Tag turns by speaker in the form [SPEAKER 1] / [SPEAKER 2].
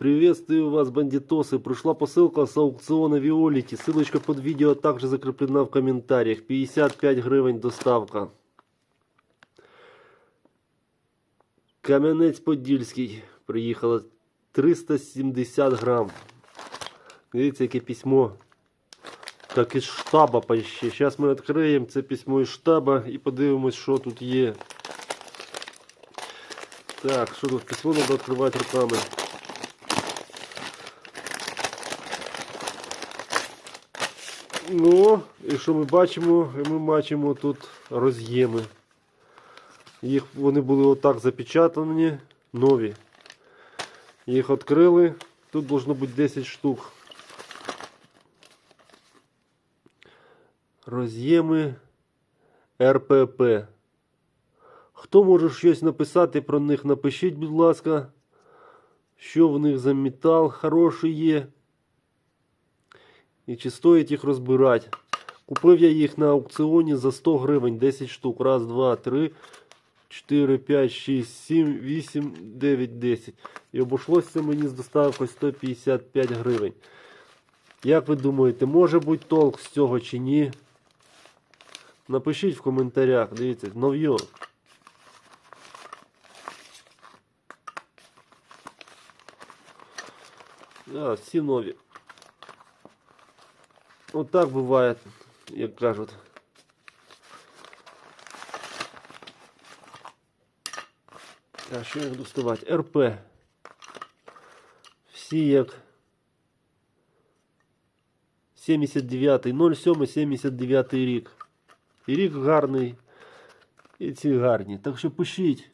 [SPEAKER 1] Приветствую вас, бандитосы. Пришла посылка с аукциона Виолити. Ссылочка под видео также закреплена в комментариях. 55 гривень доставка. Кам'янець Подільський. Приїхало 370 грам. Дивіться, яке письмо. Так із штаба почти. Зараз ми відкриємо це письмо із штаба і подивимось, що тут є. Так, що тут письмо треба відкривати руками. Ну, і що ми бачимо? Ми бачимо тут роз'єми. Їх вони були отак запечатані, нові. Їх відкрили. Тут должно бути 10 штук. Роз'єми РПП. Хто може щось написати про них? Напишіть, будь ласка, що в них за метал хороший є. І чи стоїть їх розбирати. Купив я їх на аукціоні за 100 гривень, 10 штук. Раз, два, три, 4, 5, 6, 7, 8, 9, 10. І обійшлося мені з доставкою 155 гривень. Як ви думаєте, може бути толк з цього чи ні? Напишіть в коментарях, дивіться, нов'йо. Да, всі нові. Вот так бывает, як кажуть. Так, що я буду доставати? РП. Всі як 79 07 79 рік. І рік гарний, і ці гарні. Так що пишіть.